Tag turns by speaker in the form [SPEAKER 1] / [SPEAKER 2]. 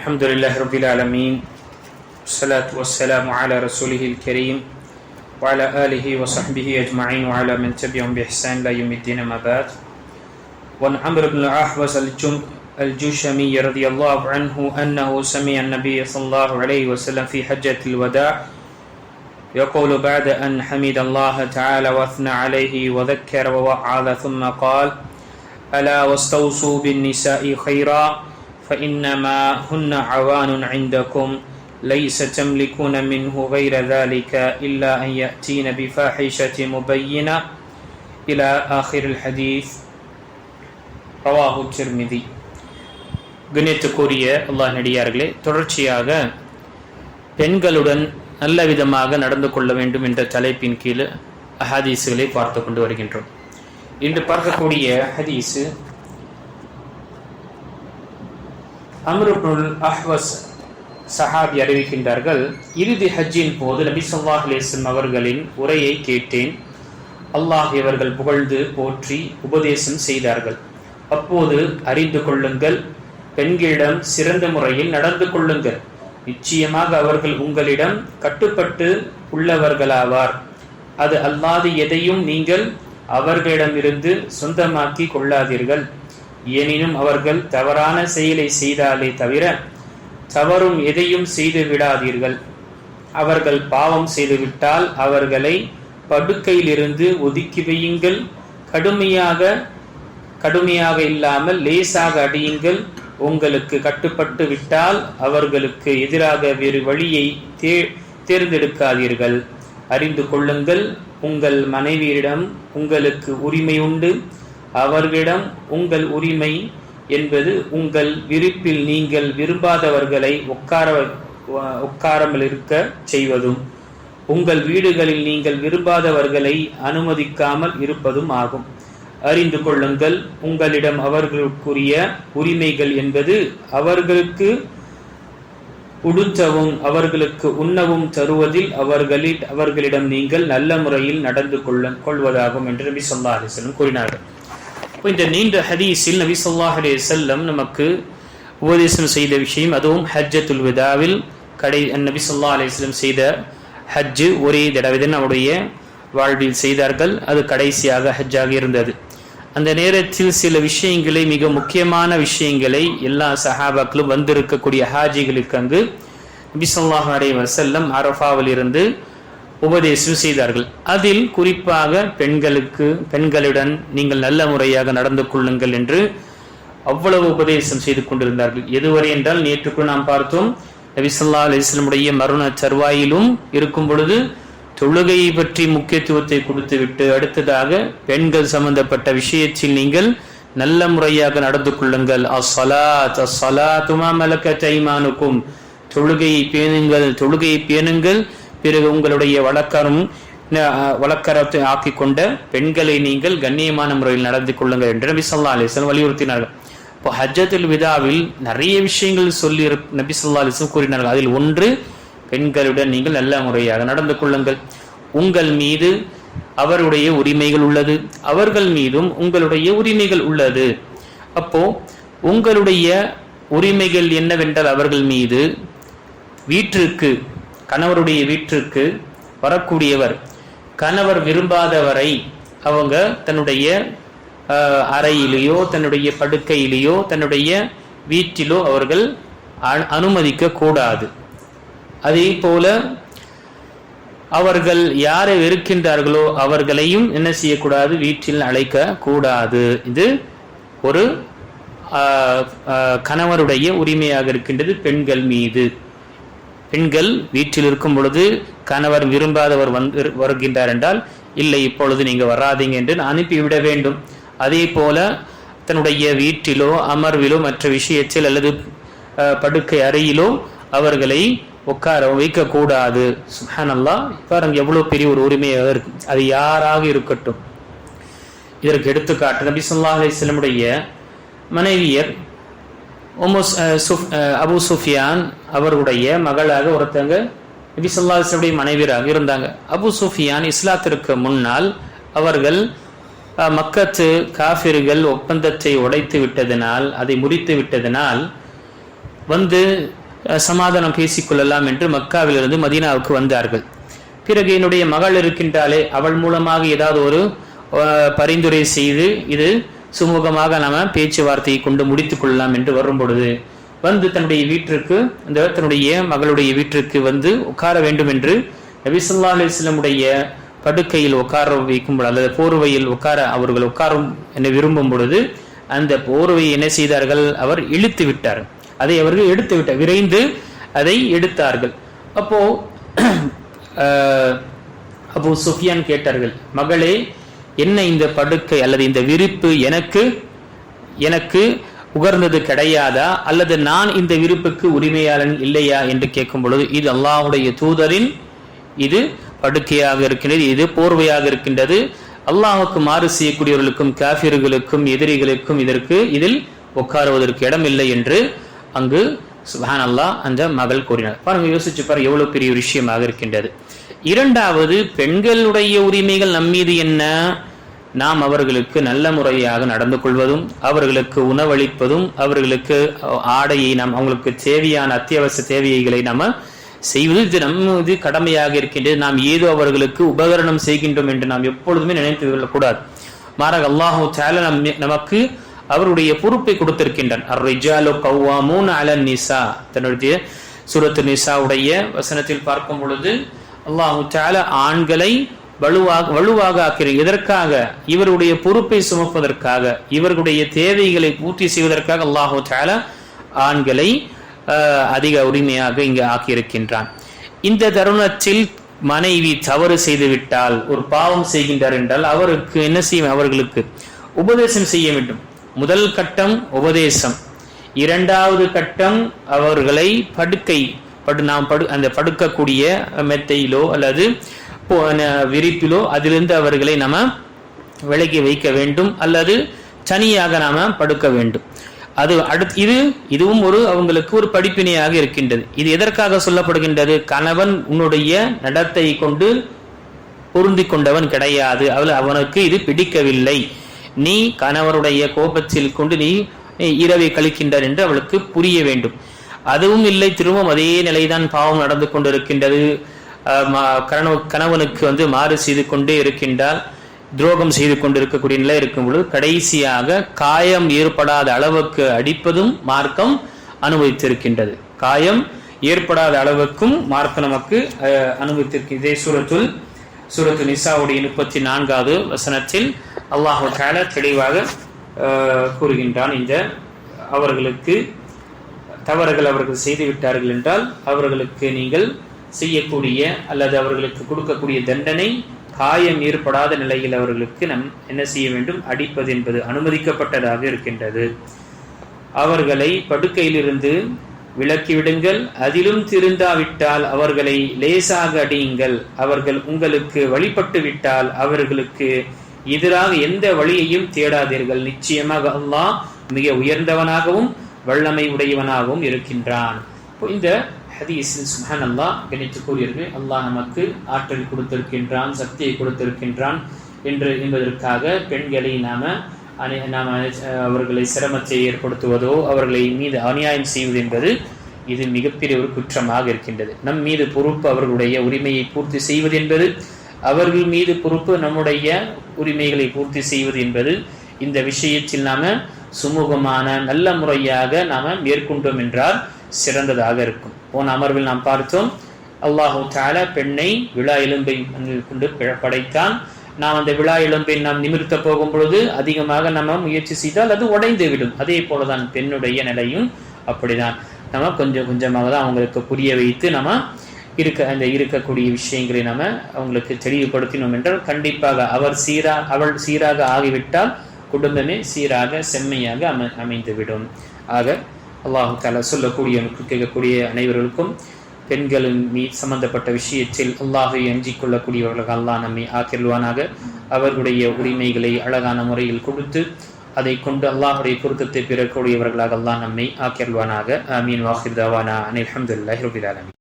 [SPEAKER 1] الحمد لله رب العالمين والصلاة والسلام على رسوله الكريم وعلى آله وصحبه أجمعين وعلى من تبعهم بإحسان إلى يوم الدين ما بعد. وعن عمرو بن الأحوص الجشمي رضي الله عنه أنه سمع النبي صلى الله عليه وسلم في حجة الوداع يقول بعد أن حمد الله تعالى وأثنى عليه وذكر ووعظ ثم قال ألا واستوصوا بالنساء خيرا فإنما هن عوان عندكم ليس تملكون منه غير ذلك إلا أن يأتين بفاحشة مبينة إلى آخر الحديث رواه الترمذي கண்ணியத்துக்குரிய அல்லாஹ் நடிகார்களே தொடர்ச்சியாக பெண்களுடன் நல்ல விதமாக நடந்து கொள்ள வேண்டும் என்ற தலைப்பின் கீழ் ஹதீஸுகளை பார்த்து கொண்டு வருகின்றோம் இன்று பார்க்கக்கூடிய ஹதீஸு அம்ருபுல் அஹ்வஸ் சஹாபி அறிவிக்கின்றார்கள் இறுதி ஹஜ்ஜின் போது நபி ஸல்லல்லாஹு அலைஹி அவர்களின் உரையை கேட்டேன். அல்லாஹ் இவர்கள் புகழ்ந்து போற்றி உபதேசம் செய்தார்கள். அப்போது அறிந்து கொள்ளுங்கள் பெண்களிடம் சிறந்த முறையில் நடந்து கொள்ளுங்கள். நிச்சயமாக அவர்கள் உங்களிடம் கட்டுப்பட்டு உள்ளவர்களாவார். அது அல்லாது எதையும் நீங்கள் அவர்களிடமிருந்து சொந்தமாக்கி கொள்ளாதீர்கள். எனினும் அவர்கள் தவறான செயலை செய்தாலே தவிர தவறும் எதையும் செய்து விடாதீர்கள். அவர்கள் பாவம் செய்துவிட்டால் அவர்களை படுக்கையிலிருந்து ஒதுக்கி வையுங்கள். கடுமையாக கடுமையாக இல்லாமல் லேசாக அடியுங்கள். உங்களுக்கு கட்டுப்பட்டு விட்டால் அவர்களுக்கு எதிராக வேறு வழியை தே தேர்ந்தெடுக்காதீர்கள். அறிந்து கொள்ளுங்கள் உங்கள் மனைவியிடம் உங்களுக்கு உரிமை உண்டு. அவர்களிடம் உங்கள் உரிமை என்பது உங்கள் விருப்பில் நீங்கள் விரும்பாதவர்களை உட்கார உட்காராமல் இருக்க செய்வதும் உங்கள் வீடுகளில் நீங்கள் விரும்பாதவர்களை அனுமதிக்காமல் இருப்பதும் ஆகும். அறிந்து கொள்ளுங்கள் உங்களிடம் அவர்களுக்குரிய உரிமைகள் என்பது அவர்களுக்கு உடுத்தவும் அவர்களுக்கு உண்ணவும் தருவதில் அவர்களில் அவர்களிடம் நீங்கள் நல்ல முறையில் நடந்து கொள்ள கொள்வதாகும் என்று நபி சொல்லா அலிஸ்லம் கூறினார்கள். இப்போ இந்த நீண்ட ஹதீஸில் நபி சொல்லாஹ் அலே செல்லம் நமக்கு உபதேசம் செய்த விஷயம் அதுவும் ஹஜ்ஜத்துல் விதாவில் கடை நபி சொல்லா அலிஸ்லம் செய்த ஹஜ்ஜு ஒரே தடவைதான் அவருடைய வாழ்வில் செய்தார்கள். அது கடைசியாக ஹஜ்ஜாக இருந்தது. அந்த நேரத்தில் சில விஷயங்களை மிக முக்கியமான விஷயங்களை எல்லா சஹாபாக்களும் வந்திருக்கக்கூடிய ஹாஜிகளுக்கு அங்கு நபி சொல்லாஹ் அலே வசல்லம் அரஃபாவில் இருந்து உபதேசம் செய்தார்கள். அதில் குறிப்பாக பெண்களுக்கு பெண்களுடன் நீங்கள் நல்ல முறையாக நடந்து கொள்ளுங்கள் என்று அவ்வளவு உபதேசம் செய்து கொண்டிருந்தார்கள். எதுவரை என்றால் நேற்றுக்குள் நாம் பார்த்தோம் நபிசல்லா அலிஸ்லமுடைய மரண சர்வாயிலும் இருக்கும் பொழுது தொழுகையை பற்றி முக்கியத்துவத்தை கொடுத்துவிட்டு அடுத்ததாக பெண்கள் சம்பந்தப்பட்ட விஷயத்தில் நீங்கள் நல்ல முறையாக நடந்து கொள்ளுங்கள். அஸ்ஸலாத் துமா மலக்க தைமானுக்கும் தொழுகையை பேணுங்கள் தொழுகையை பேணுங்கள். பிறகு உங்களுடைய வழக்கரும் வழக்கரத்தை ஆக்கி கொண்ட பெண்களை நீங்கள் கண்ணியமான முறையில் நடந்து கொள்ளுங்கள் என்று நபி சொல்லா அலிஸ்லாம் வலியுறுத்தினார்கள். இப்போ ஹஜ்ஜத்துல் விதாவில் நிறைய விஷயங்கள் சொல்லி நபி சொல்லா அலிஸ்லாம் கூறினார்கள். அதில் ஒன்று பெண்களுடன் நீங்கள் நல்ல முறையாக நடந்து கொள்ளுங்கள். உங்கள் மீது அவருடைய உரிமைகள் உள்ளது. அவர்கள் மீதும் உங்களுடைய உரிமைகள் உள்ளது. அப்போ உங்களுடைய உரிமைகள் என்னவென்றால் அவர்கள் மீது வீட்டிற்கு கணவருடைய வீட்டிற்கு வரக்கூடியவர் கணவர் விரும்பாதவரை அவங்க தன்னுடைய அறையிலேயோ தன்னுடைய படுக்கையிலேயோ தன்னுடைய வீட்டிலோ அவர்கள் அனுமதிக்க கூடாது அதே போல அவர்கள் யாரை வெறுக்கின்றார்களோ அவர்களையும் என்ன செய்யக்கூடாது? வீட்டில் அழைக்க கூடாது இது ஒரு கணவருடைய உரிமையாக இருக்கின்றது பெண்கள் மீது. பெண்கள் வீட்டில் இருக்கும் பொழுது கணவர் விரும்பாதவர் வந்து வருகின்றார் என்றால் இல்லை இப்பொழுது நீங்கள் வராதீங்க என்று அனுப்பிவிட வேண்டும். அதே போல தன்னுடைய வீட்டிலோ அமர்விலோ மற்ற விஷயத்தில் அல்லது படுக்கை அறையிலோ அவர்களை உட்கார வைக்கக்கூடாது. சுஹானல்லா பாருங்க எவ்வளோ பெரிய ஒரு உரிமையாக இருக்கு. அது யாராக இருக்கட்டும். இதற்கு எடுத்துக்காட்டு நபி சொல்லா அலிஸ்லமுடைய மனைவியர் அபு சுஃபியான் அவருடைய மகளாக ஒருத்தங்க நபி சொல்லா மனைவியராக இருந்தாங்க. அபு சுஃபியான் இஸ்லாத்திற்கு முன்னால் அவர்கள் மக்கத்து காபிர்கள் ஒப்பந்தத்தை உடைத்து விட்டதனால் அதை முறித்து விட்டதனால் வந்து சமாதானம் பேசிக்கொள்ளலாம் என்று மக்காவிலிருந்து மதீனாவுக்கு வந்தார்கள். பிறகு என்னுடைய மகள் இருக்கின்றாலே அவள் மூலமாக ஏதாவது ஒரு பரிந்துரை செய்து இது சுமூகமாக நாம பேச்சுவார்த்தையை கொண்டு முடித்துக் கொள்ளலாம் என்று வரும் பொழுது வந்து தன்னுடைய வீட்டிற்கு அந்த தன்னுடைய மகளுடைய வீட்டிற்கு வந்து உட்கார வேண்டும் என்று நபிசுல்லா அலிஸ்லமுடைய படுக்கையில் உட்கார வைக்கும் பொழுது அல்லது போர்வையில் உட்கார அவர்கள் உட்காரும் என்று விரும்பும் பொழுது அந்த போர்வையை என்ன செய்தார்கள்? அவர் இழுத்து விட்டார். அதை அவர்கள் எடுத்து விட்டார் விரைந்து அதை எடுத்தார்கள். அப்போ அப்போ சுஃபியான் கேட்டார்கள் மகளே என்ன இந்த படுக்கை அல்லது இந்த விரிப்பு எனக்கு எனக்கு உகர்ந்தது கிடையாதா? அல்லது நான் இந்த விருப்புக்கு உரிமையாளன் இல்லையா என்று கேட்கும் பொழுது இது அல்லாஹ்வுடைய தூதரின் இது படுக்கையாக இருக்கின்றது இது போர்வையாக இருக்கின்றது. அல்லாஹுக்கு மாறு செய்யக்கூடியவர்களுக்கும் காஃபிர்களுக்கும் எதிரிகளுக்கும் இதற்கு இதில் உட்காருவதற்கு இடம் இல்லை என்று அங்கு சுஹான் அல்லாஹ் அந்த மகள் கூறினார். பாருங்க யோசிச்சு பாரு எவ்வளவு பெரிய விஷயமாக இருக்கின்றது. இரண்டாவது பெண்களுடைய உரிமைகள் நம்மீது என்ன? நாம் அவர்களுக்கு நல்ல முறையாக நடந்து கொள்வதும் அவர்களுக்கு உணவளிப்பதும் அவர்களுக்கு ஆடையை நாம் அவங்களுக்கு தேவையான அத்தியாவசிய தேவைகளை நாம செய்வது இது நம்ம இது கடமையாக இருக்கின்றது. நாம் ஏதோ அவர்களுக்கு உபகரணம் செய்கின்றோம் என்று நாம் எப்பொழுதுமே நினைத்து கொள்ளக்கூடாது. மாறாக அல்லாஹு சால நம் நமக்கு அவருடைய பொறுப்பை கொடுத்திருக்கின்றான். அர் கவ்வாமூன் அலன் நிசா. தன்னுடைய சூரத்து நிசாவுடைய வசனத்தில் பார்க்கும் பொழுது அல்லாஹு ஆண்களை வலுவாக வலுவாக ஆக்கிறார் எதற்காக? இவருடைய பொறுப்பை சுமப்பதற்காக இவர்களுடைய தேவைகளை பூர்த்தி செய்வதற்காக அல்லாஹு தால ஆண்களை அதிக உரிமையாக இங்கு ஆக்கியிருக்கின்றான். இந்த தருணத்தில் மனைவி தவறு செய்து விட்டால் ஒரு பாவம் செய்கின்றார் என்றால் அவருக்கு என்ன செய்யும் அவர்களுக்கு? உபதேசம் செய்ய வேண்டும். முதல் கட்டம் உபதேசம். இரண்டாவது கட்டம் அவர்களை படுக்கை படு நாம் படு அந்த படுக்கக்கூடிய மெத்தையிலோ அல்லது விரிப்பிலோ அதிலிருந்து அவர்களை நாம விலகி வைக்க வேண்டும். அல்லது சனியாக நாம படுக்க வேண்டும். அது அடுத்து இது இதுவும் ஒரு அவங்களுக்கு ஒரு படிப்பினையாக இருக்கின்றது. இது எதற்காக சொல்லப்படுகின்றது? கணவன் உன்னுடைய நடத்தை கொண்டு பொருந்தி கொண்டவன் கிடையாது. அவள் அவனுக்கு இது பிடிக்கவில்லை. நீ கணவருடைய கோபத்தில் கொண்டு நீ இரவை கழிக்கின்றார் என்று அவளுக்கு புரிய வேண்டும். அதுவும் இல்லை திரும்பவும் அதே நிலைதான் பாவம் நடந்து கொண்டிருக்கின்றது. கணவ- கணவனுக்கு வந்து மாறு செய்து கொண்டே இருக்கின்றால் துரோகம் செய்து கொண்டிருக்கக்கூடிய நிலை இருக்கும் பொழுது கடைசியாக காயம் ஏற்படாத அளவுக்கு அடிப்பதும் மார்க்கம் அனுபவித்திருக்கின்றது. காயம் ஏற்படாத அளவுக்கும் மார்க்கம் நமக்கு அஹ், இதே சூரத்துல் சூரத்து நிசாவுடைய முப்பத்தி நான்காவது வசனத்தில் அல்லாஹு தெளிவாக கூறுகின்றான். இந்த அவர்களுக்கு தவறுகள் அவர்கள் செய்து விட்டார்கள் என்றால் அவர்களுக்கு நீங்கள் செய்யக்கூடிய அல்லது அவர்களுக்கு கொடுக்கக்கூடிய தண்டனை காயம் ஏற்படாத நிலையில் அவர்களுக்கு நம் என்ன செய்ய வேண்டும்? அடிப்பது என்பது அனுமதிக்கப்பட்டதாக இருக்கின்றது. அவர்களை படுக்கையிலிருந்து விலக்கிவிடுங்கள். அதிலும் திருந்தாவிட்டால் அவர்களை லேசாக அடியுங்கள். அவர்கள் உங்களுக்கு வழிபட்டு விட்டால் அவர்களுக்கு எதிராக எந்த வழியையும் தேடாதீர்கள். நிச்சயமாக அல்லாஹ் மிக உயர்ந்தவனாகவும் வல்லமை உடையவனாகவும் இருக்கின்றான் இந்த ஹதீஸில் சுஹான் அல்லா கணித்து கூறியது அல்லாஹ் நமக்கு ஆற்றல் கொடுத்திருக்கின்றான் சக்தியை கொடுத்திருக்கின்றான் என்று என்பதற்காக பெண்களை நாம அனை- நாம அவர்களை சிரமத்தை ஏற்படுத்துவதோ அவர்களை மீது அநியாயம் செய்வது என்பது இது மிகப்பெரிய ஒரு குற்றமாக இருக்கின்றது. நம் மீது பொறுப்பு அவர்களுடைய உரிமையை பூர்த்தி செய்வது என்பது அவர்கள் மீது பொறுப்பு நம்முடைய உரிமைகளை பூர்த்தி செய்வது என்பது இந்த விஷயத்தில் நாம சுமூகமான நல்ல முறையாக நாம மேற்கொண்டோம் என்றால் சிறந்ததாக இருக்கும். போன அமர்வில் நாம் பார்த்தோம் அல்லாஹு தால பெண்ணை விழா எலும்பை கொண்டு படைத்தான். நாம் அந்த விழா எலும்பை நாம் நிமிர்த்த போகும் பொழுது அதிகமாக நம்ம முயற்சி செய்தால் அது உடைந்து விடும் அதே போலதான் பெண்ணுடைய நிலையும் அப்படிதான். நம்ம கொஞ்சம் கொஞ்சமாக தான் அவங்களுக்கு புரிய வைத்து நம்ம இருக்க அந்த இருக்கக்கூடிய விஷயங்களை நம்ம அவங்களுக்கு தெளிவுபடுத்தினோம் என்றால் கண்டிப்பாக அவர் சீரா அவள் சீராக ஆகிவிட்டால் குடும்பமே சீராக செம்மையாக அமை அமைந்துவிடும். ஆக அல்லாஹு தாலா சொல்லக்கூடிய கேட்கக்கூடிய அனைவர்களுக்கும் பெண்களின் மீ சம்பந்தப்பட்ட விஷயத்தில் அல்லாஹை அஞ்சிக் கொள்ளக்கூடியவர்கள் அல்லாஹ் நம்மை ஆக்கிருவானாக அவர்களுடைய உரிமைகளை அழகான முறையில் கொடுத்து அதை கொண்டு அல்லாஹுடைய பொருத்தத்தை பெறக்கூடியவர்களாக அல்லாஹ் நம்மை ஆக்கிருவானாக ஆமீன். வாஹிர் தவானா. அனில் அஹமதுல்லாஹி ரபில்